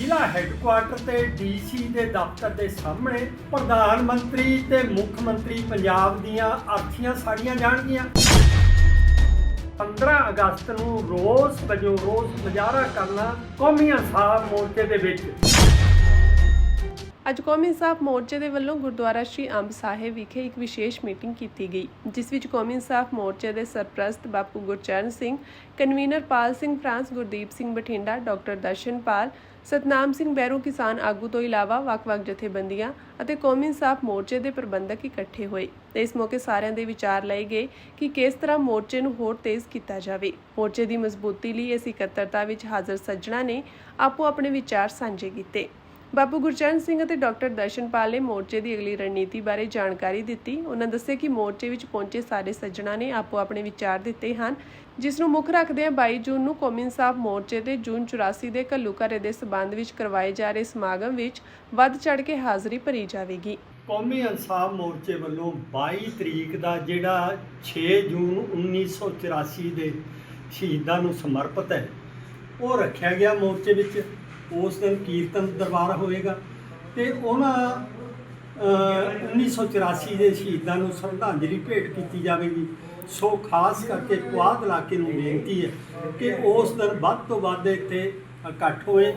ਜ਼ਿਲ੍ਹਾ ਹੈੱਡਕੁਆਰਟਰ ਤੇ ਡੀਸੀ ਦੇ ਦਫ਼ਤਰ ਦੇ ਸਾਹਮਣੇ ਪ੍ਰਧਾਨ ਮੰਤਰੀ ਤੇ ਮੁੱਖ ਮੰਤਰੀ ਪੰਜਾਬ ਦੀਆਂ ਅਰਥੀਆਂ ਸਾੜੀਆਂ ਜਾਣਗੀਆਂ। 15 ਅਗਸਤ ਨੂੰ ਰੋਸ ਵਜੋਂ ਰੋਸ ਮੁਜ਼ਾਹਰਾ ਕਰਨਾ ਕੌਮੀ ਇਨਸਾਫ ਮੋਰਚੇ ਦੇ ਵਿੱਚ। ਅੱਜ ਕੌਮੀ ਇਨਸਾਫ ਮੋਰਚੇ ਦੇ ਵੱਲੋਂ ਗੁਰਦੁਆਰਾ ਸ਼੍ਰੀ ਅੰਬ ਸਾਹਿਬ ਵਿਖੇ ਇੱਕ ਵਿਸ਼ੇਸ਼ ਮੀਟਿੰਗ ਕੀਤੀ ਗਈ, ਜਿਸ ਵਿੱਚ ਕੌਮੀ ਇਨਸਾਫ ਮੋਰਚੇ ਦੇ ਸਰਪ੍ਰਸਤ ਬਾਪੂ Gurcharan Singh, convener Pal Singh, France Gurdeep Singh Bathinda, doctor Darshanpal Satnam Singh ਬੈਰੂ ਕਿਸਾਨ ਆਗੂ ਤੋਂ ਇਲਾਵਾ ਵੱਖ-ਵੱਖ ਜਥੇਬੰਦੀਆਂ ਅਤੇ ਕੌਮੀ ਇਨਸਾਫ ਮੋਰਚੇ ਦੇ ਪ੍ਰਬੰਧਕ ਇਕੱਠੇ ਹੋਏ। ਤੇ ਇਸ ਮੌਕੇ ਸਾਰਿਆਂ ਦੇ ਵਿਚਾਰ ਲਏ ਗਏ ਕਿ ਕਿਸ ਤਰ੍ਹਾਂ ਮੋਰਚੇ ਨੂੰ ਹੋਰ ਤੇਜ਼ ਕੀਤਾ ਜਾਵੇ। ਮੋਰਚੇ ਦੀ ਮਜ਼ਬੂਤੀ ਲਈ ਇਸ ਇਕੱਤਰਤਾ ਵਿੱਚ ਹਾਜ਼ਰ ਸੱਜਣਾ ਨੇ ਆਪੋ ਆਪਣੇ ਵਿਚਾਰ ਸਾਂਝੇ ਕੀਤੇ। ਬਾਪੂ ਗੁਰਚਰਨ ਸਿੰਘ ਅਤੇ ਡਾਕਟਰ ਦਰਸ਼ਨਪਾਲ ਨੇ ਮੋਰਚੇ ਦੀ ਅਗਲੀ ਰਣਨੀਤੀ ਬਾਰੇ ਜਾਣਕਾਰੀ ਦਿੱਤੀ। ਉਹਨਾਂ ਦੱਸਿਆ ਕਿ ਮੋਰਚੇ ਵਿੱਚ ਪਹੁੰਚੇ ਸਾਰੇ ਸੱਜਣਾ ਨੇ ਆਪੋ ਆਪਣੇ ਵਿਚਾਰ ਦਿੱਤੇ ਹਨ, ਜਿਸ ਨੂੰ ਮੁੱਖ ਰੱਖਦਿਆਂ 22 ਜੂਨ ਨੂੰ ਕੌਮੀ ਇਨਸਾਫ ਮੋਰਚੇ ਦੇ ਜੂਨ 84 ਦੇ ਘੱਲੂਘਾਰੇ ਦੇ ਸਬੰਧ ਵਿੱਚ ਕਰਵਾਏ ਜਾ ਰਹੇ ਸਮਾਗਮ ਵਿੱਚ ਵੱਧ ਚੜ ਕੇ ਹਾਜ਼ਰੀ ਭਰੀ ਜਾਵੇਗੀ। ਕੌਮੀ ਇਨਸਾਫ ਮੋਰਚੇ ਵੱਲੋਂ 22 ਤਰੀਕ ਦਾ ਜਿਹੜਾ 6 ਜੂਨ 1984 ਦੇ ਸ਼ਹੀਦਾਂ ਨੂੰ ਸਮਰਪਿਤ ਹੈ, ਉਹ ਰੱਖਿਆ ਗਿਆ ਮੋਰਚੇ ਵਿੱਚ। ਉਸ ਦਿਨ ਕੀਰਤਨ ਦਰਬਾਰ ਹੋਵੇਗਾ ਤੇ ਉਹਨਾਂ ਅਹ, 1984 ਦੇ ਸ਼ਹੀਦਾਂ ਨੂੰ ਸ਼ਰਧਾਂਜਲੀ ਭੇਟ ਕੀਤੀ ਜਾਵੇਗੀ। ਸੋ ਖਾਸ ਕਰਕੇ ਕੁਆਦ ਇਲਾਕੇ ਨੂੰ ਬੇਨਤੀ ਹੈ ਕਿ ਉਸ ਦਿਨ ਵੱਧ ਤੋਂ ਵੱਧ ਇੱਥੇ ਇਕੱਠ ਹੋਏ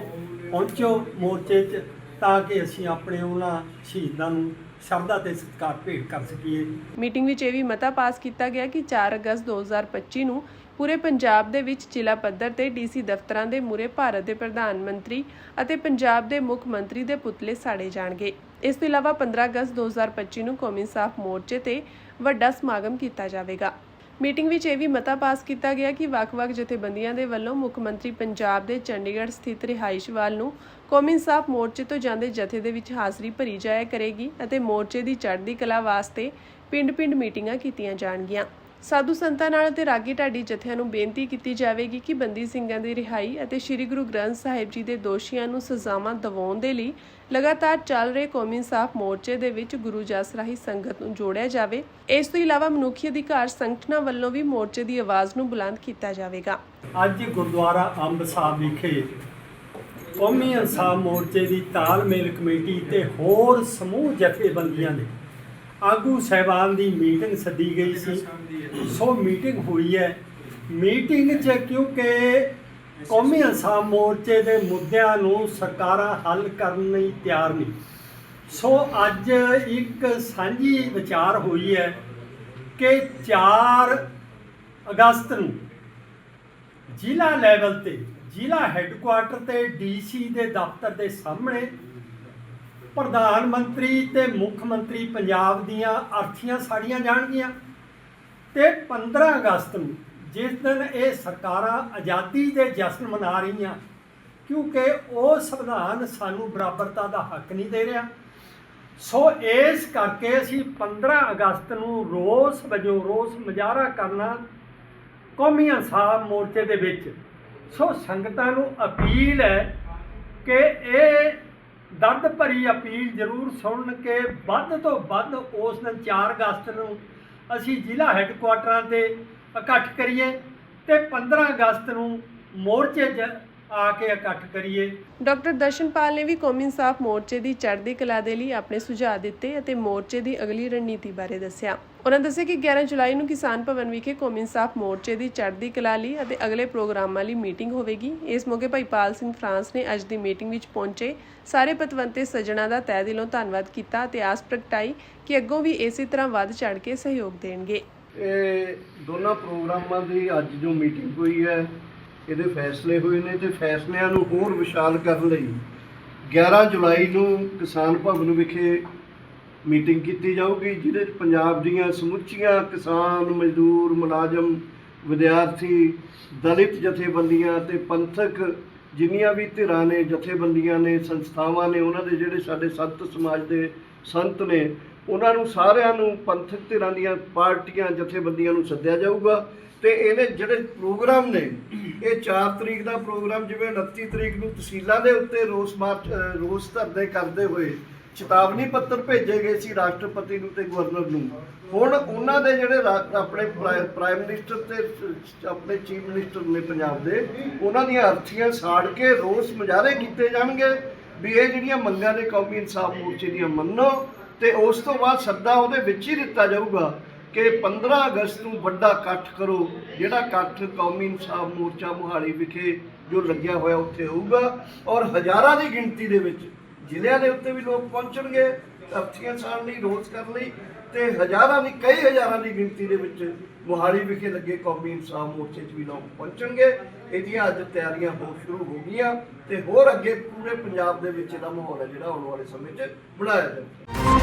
ਪਹੁੰਚੋ ਮੋਰਚੇ 'ਚ ਤਾਂ ਕਿ ਅਸੀਂ ਆਪਣੇ ਉਹਨਾਂ ਸ਼ਹੀਦਾਂ ਨੂੰ ਸ਼ਰਧਾ ਤੇ ਸਤਿਕਾਰ ਭੇਟ ਕਰ ਸਕੀਏ। ਮੀਟਿੰਗ ਵਿੱਚ ਇਹ ਵੀ ਮਤਾ ਪਾਸ ਕੀਤਾ ਗਿਆ ਕਿ 4 ਅਗਸਤ 2025 ਨੂੰ ਪੂਰੇ ਪੰਜਾਬ ਦੇ ਵਿੱਚ ਜ਼ਿਲ੍ਹਾ ਪੱਧਰ ਤੇ ਡੀਸੀ ਦਫ਼ਤਰਾਂ ਦੇ ਮੂਰੇ ਭਾਰਤ ਦੇ ਪ੍ਰਧਾਨ ਮੰਤਰੀ ਅਤੇ ਪੰਜਾਬ ਦੇ ਮੁੱਖ ਮੰਤਰੀ ਦੇ ਪੁਤਲੇ ਸਾੜੇ ਜਾਣਗੇ। ਇਸ ਤੋਂ ਇਲਾਵਾ 15 ਅਗਸਤ 2025 ਨੂੰ ਕੌਮੀ ਇਨਸਾਫ ਮੋਰਚੇ ਤੇ ਵੱਡਾ ਸਮਾਗਮ ਕੀਤਾ ਜਾਵੇਗਾ। ਮੀਟਿੰਗ ਵਿੱਚ ਇਹ ਵੀ ਮਤਾ ਪਾਸ ਕੀਤਾ ਗਿਆ ਕਿ ਵੱਖ-ਵੱਖ ਜਥੇਬੰਦੀਆਂ ਦੇ ਵੱਲੋਂ ਮੁੱਖ ਮੰਤਰੀ ਪੰਜਾਬ ਦੇ ਚੰਡੀਗੜ੍ਹ ਸਥਿਤ ਰਿਹਾਇਸ਼ ਵੱਲ ਨੂੰ ਕੌਮੀ ਇਨਸਾਫ ਮੋਰਚੇ ਤੋਂ ਜਾਂਦੇ ਜਥੇ ਦੇ ਵਿੱਚ ਹਾਜ਼ਰੀ ਭਰੀ ਜਾਇਆ ਕਰੇਗੀ ਅਤੇ ਮੋਰਚੇ ਦੀ ਚੜ੍ਹਦੀ ਕਲਾ ਵਾਸਤੇ ਪਿੰਡ-ਪਿੰਡ ਮੀਟਿੰਗਾਂ ਕੀਤੀਆਂ ਜਾਣਗੀਆਂ। ਸਾਧੂ ਸੰਤਾਂ ਨਾਲ ਅਤੇ ਰਾਗੀ ਢਾਡੀ ਜਥਿਆਂ ਨੂੰ ਬੇਨਤੀ ਕੀਤੀ ਜਾਵੇਗੀ ਕਿ ਬੰਦੀ ਸਿੰਘਾਂ ਦੀ ਰਿਹਾਈ ਅਤੇ ਸ੍ਰੀ ਗੁਰੂ ਗ੍ਰੰਥ ਸਾਹਿਬ ਜੀ ਦੇ ਦੋਸ਼ੀਆਂ ਨੂੰ ਸਜ਼ਾਵਾਂ ਦਿਵਾਉਣ ਦੇ ਲਈ ਲਗਾਤਾਰ ਚੱਲ ਰਹੇ ਕੌਮੀ ਇਨਸਾਫ ਮੋਰਚੇ ਦੇ ਵਿੱਚ ਗੁਰੂ ਜਸ ਰਾਹੀਂ ਸੰਗਤ ਨੂੰ ਜੋੜਿਆ ਜਾਵੇ। ਇਸ ਤੋਂ ਇਲਾਵਾ ਮਨੁੱਖੀ ਅਧਿਕਾਰ ਸੰਗਠਨਾਂ ਵੱਲੋਂ ਵੀ ਮੋਰਚੇ ਦੀ ਆਵਾਜ਼ ਨੂੰ ਬੁਲੰਦ ਕੀਤਾ ਜਾਵੇਗਾ। ਅੱਜ ਗੁਰਦੁਆਰਾ ਅੰਬ ਸਾਹਿਬ ਵਿਖੇ ਕੌਮੀ ਇਨਸਾਫ ਮੋਰਚੇ ਦੀ ਤਾਲਮੇਲ ਕਮੇਟੀ ਤੇ ਹੋਰ ਸਮੂਹ ਜਥੇਬੰਦੀਆਂ ਦੇ ਆਗੂ ਸਹਿਬਾਨ ਦੀ ਮੀਟਿੰਗ ਸੱਦੀ ਗਈ ਸੀ। ਸੋ ਮੀਟਿੰਗ ਹੋਈ ਹੈ। ਮੀਟਿੰਗ 'ਚ ਕਿਉਂਕਿ ਕੌਮੀ ਇਨਸਾਫ ਮੋਰਚੇ ਦੇ ਮੁੱਦਿਆਂ ਨੂੰ ਸਰਕਾਰਾਂ ਹੱਲ ਕਰਨ ਲਈ ਤਿਆਰ ਨਹੀਂ। ਸੋ ਅੱਜ ਇੱਕ ਸਾਂਝੀ ਵਿਚਾਰ ਹੋਈ ਹੈ ਕਿ 4 ਅਗਸਤ ਨੂੰ ਜ਼ਿਲ੍ਹਾ ਲੈਵਲ ਤੇ ਜ਼ਿਲ੍ਹਾ ਹੈੱਡਕੁਆਰਟਰ ਤੇ ਡੀਸੀ ਦੇ ਦਫ਼ਤਰ ਦੇ ਸਾਹਮਣੇ ਪ੍ਰਧਾਨ ਮੰਤਰੀ ਤੇ ਮੁੱਖ ਮੰਤਰੀ ਪੰਜਾਬ ਦੀਆਂ ਅਰਥੀਆਂ ਸਾੜੀਆਂ ਜਾਣਗੀਆਂ ਤੇ 15 ਅਗਸਤ ਨੂੰ ਜਿਸ ਦਿਨ ਇਹ ਸਰਕਾਰਾਂ ਆਜ਼ਾਦੀ ਦੇ ਜਸ਼ਨ ਮਨਾ ਰਹੀਆਂ, ਕਿਉਂਕਿ ਉਹ ਸੰਵਿਧਾਨ ਸਾਨੂੰ ਬਰਾਬਰਤਾ ਦਾ ਹੱਕ ਨਹੀਂ ਦੇ ਰਿਹਾ। ਸੋ ਇਸ ਕਰਕੇ ਅਸੀਂ 15 ਅਗਸਤ ਨੂੰ ਰੋਸ ਵਜੋਂ ਰੋਸ ਮੁਜ਼ਾਹਰਾ ਕਰਨਾ ਕੌਮੀ ਇਨਸਾਫ ਮੋਰਚੇ ਦੇ ਵਿੱਚ। ਸੋ ਸੰਗਤਾਂ ਨੂੰ ਅਪੀਲ ਹੈ ਕਿ ਇਹ ਦਰਦ ਭਰੀ ਅਪੀਲ ਜ਼ਰੂਰ ਸੁਣਨ ਕਿ ਵੱਧ ਤੋਂ ਵੱਧ ਉਸ ਦਿਨ 4 ਅਗਸਤ ਨੂੰ ਅਸੀਂ ਜ਼ਿਲ੍ਹਾ ਹੈੱਡਕੁਆਟਰਾਂ ਤੇ ਇਕੱਠ ਕਰੀਏ ਤੇ 15 ਅਗਸਤ ਨੂੰ ਮੋਰਚੇ 'ਚ ਆ ਕੇ ਇਕੱਠ ਕਰੀਏ। ਡਾਕਟਰ ਦਰਸ਼ਨਪਾਲ ਨੇ ਵੀ ਕੌਮੀ ਇਨਸਾਫ ਮੋਰਚੇ ਦੀ ਚੜ੍ਹਦੀ ਕਲਾ ਦੇ ਲਈ ਆਪਣੇ ਸੁਝਾਅ ਦਿੱਤੇ ਅਤੇ ਮੋਰਚੇ ਦੀ ਅਗਲੀ ਰਣਨੀਤੀ ਬਾਰੇ ਦੱਸਿਆ। ਉਹਨਾਂ ਦੱਸਿਆ ਕਿ 11 ਜੁਲਾਈ ਨੂੰ ਕਿਸਾਨ ਭਵਨ ਵਿਖੇ ਕੌਮੀ ਇਨਸਾਫ ਮੋਰਚੇ ਦੀ ਚੜ੍ਹਦੀ ਕਲਾ ਲਈ ਅਤੇ ਅਗਲੇ ਪ੍ਰੋਗਰਾਮਾਂ ਲਈ ਮੀਟਿੰਗ ਹੋਵੇਗੀ। ਇਸ ਮੌਕੇ ਭਾਈ ਪਾਲ ਸਿੰਘ ਫਰਾਂਸ ਨੇ ਅੱਜ ਦੀ ਮੀਟਿੰਗ ਵਿੱਚ ਪਹੁੰਚੇ। ਸਾਰੇ ਪਤਵੰਤੇ ਸੱਜਣਾ ਦਾ ਤਹਿ ਦਿਲੋਂ ਧੰਨਵਾਦ ਕੀਤਾ ਅਤੇ ਆਸ ਪ੍ਰਗਟਾਈ ਕਿ ਅੱਗੋਂ ਵੀ ਇਸੇ ਤਰ੍ਹਾਂ ਵੱਧ ਚੜ੍ਹ ਕੇ ਸਹਿਯੋਗ ਦੇਣਗੇ। ਇਹ ਦੋਨਾਂ ਪ੍ਰੋਗਰਾਮਾਂ ਦੀ ਅੱਜ ਜੋ ਮੀਟਿੰਗ ਹੋਈ ਹੈ ਇਹਦੇ ਫੈਸਲੇ ਹੋਏ ਨੇ ਤੇ ਫੈਸਲਿਆਂ ਨੂੰ ਹੋਰ ਵਿਸ਼ਾਲ ਕਰਨ ਲਈ 11 ਜੁਲਾਈ ਨੂੰ ਕਿਸਾਨ ਭਵਨ ਵਿਖੇ ਮੀਟਿੰਗ ਕੀਤੀ ਜਾਊਗੀ, ਜਿਹਦੇ ਵਿੱਚ ਪੰਜਾਬ ਦੀਆਂ ਸਮੁੱਚੀਆਂ ਕਿਸਾਨ ਮਜ਼ਦੂਰ ਮੁਲਾਜ਼ਮ, ਵਿਦਿਆਰਥੀ, ਦਲਿਤ ਜਥੇਬੰਦੀਆਂ ਤੇ ਪੰਥਕ ਜਿੰਨੀਆਂ ਵੀ ਧਿਰਾਂ ਨੇ, ਜਥੇਬੰਦੀਆਂ ਨੇ, ਸੰਸਥਾਵਾਂ ਨੇ, ਉਹਨਾਂ ਦੇ ਜਿਹੜੇ ਸਾਡੇ ਸੰਤ ਸਮਾਜ ਦੇ ਸੰਤ ਨੇ ਉਹਨਾਂ ਨੂੰ ਸਾਰਿਆਂ ਨੂੰ ਪੰਥਕ ਧਿਰਾਂ ਦੀਆਂ ਪਾਰਟੀਆਂ ਜਥੇਬੰਦੀਆਂ ਨੂੰ ਸੱਦਿਆ ਜਾਊਗਾ ਤੇ ਇਹਦੇ ਜਿਹੜੇ ਪ੍ਰੋਗਰਾਮ ਨੇ, ਇਹ 4 ਤਰੀਕ ਦਾ ਪ੍ਰੋਗਰਾਮ ਜਿਵੇਂ 29 ਤਰੀਕ ਨੂੰ ਤਹਿਸੀਲਾਂ ਦੇ ਉੱਤੇ ਰੋਸ ਮਾਰਚ ਰੋਸ ਧਰਨੇ ਕਰਦੇ ਹੋਏ ਚੇਤਾਵਨੀ ਪੱਤਰ ਭੇਜੇ ਗਏ ਸੀ ਰਾਸ਼ਟਰਪਤੀ ਨੂੰ ਤੇ ਗਵਰਨਰ ਨੂੰ। ਹੁਣ ਉਹਨਾਂ ਦੇ ਜਿਹੜੇ ਰਾ- ਆਪਣੇ ਪ੍ਰਾਈ- ਪ੍ਰਾਈਮ ਮਿਨਿਸਟਰ ਤੇ ਆਪਣੇ ਚੀਫ ਮਿਨਿਸਟਰ ਨੇ ਪੰਜਾਬ ਦੇ, ਉਹਨਾਂ ਦੀਆਂ ਅਰਥੀਆਂ ਸਾੜ ਕੇ ਰੋਸ ਮੁਜ਼ਾਹਰੇ ਕੀਤੇ ਜਾਣਗੇ ਵੀ ਇਹ ਜਿਹੜੀਆਂ ਮੰਗਾਂ ਨੇ ਕੌਮੀ ਇਨਸਾਫ ਮੋਰਚੇ ਦੀਆਂ ਮੰਨੋ ਤੇ ਉਸ ਤੋਂ ਬਾਅਦ ਸੱਦਾ ਉਹਦੇ ਵਿੱਚ ਹੀ ਦਿੱਤਾ ਜਾਊਗਾ ਕਿ 15 ਅਗਸਤ ਨੂੰ ਵੱਡਾ ਇਕੱਠ ਕਰੋ, ਜਿਹੜਾ ਇਕੱਠ ਕੌਮੀ ਇਨਸਾਫ ਮੋਰਚਾ ਮੁਹਾਲੀ ਵਿਖੇ ਜੋ ਲੱਗਿਆ ਹੋਇਆ ਉੱਥੇ ਹੋਊਗਾ ਔਰ ਹਜ਼ਾਰਾਂ ਦੀ ਗਿਣਤੀ ਦੇ ਵਿੱਚ ਜ਼ਿਲ੍ਹਿਆਂ ਦੇ ਉੱਤੇ ਵੀ ਲੋਕ ਪਹੁੰਚਣਗੇ ਅਰਥੀਆਂ ਸਾਣ ਲਈ, ਰੋਸ ਕਰਨ ਲਈ ਤੇ ਹਜ਼ਾਰਾਂ ਦੀ, ਕਈ ਹਜ਼ਾਰਾਂ ਦੀ ਗਿਣਤੀ ਦੇ ਵਿੱਚ ਮੁਹਾਲੀ ਵਿਖੇ ਲੱਗੇ ਕੌਮੀ ਇਨਸਾਫ ਮੋਰਚੇ 'ਚ ਵੀ ਲੋਕ ਪਹੁੰਚਣਗੇ। ਇਹਦੀਆਂ ਅੱਜ ਤਿਆਰੀਆਂ ਹੋ ਸ਼ੁਰੂ ਹੋ ਗਈਆਂ ਤੇ ਹੋਰ ਅੱਗੇ ਪੂਰੇ ਪੰਜਾਬ ਦੇ ਵਿੱਚ ਇਹਦਾ ਮਾਹੌਲ ਹੈ ਜਿਹੜਾ ਆਉਣ ਵਾਲੇ ਸਮੇਂ 'ਚ ਬਣਾਇਆ ਜਾਊਗਾ।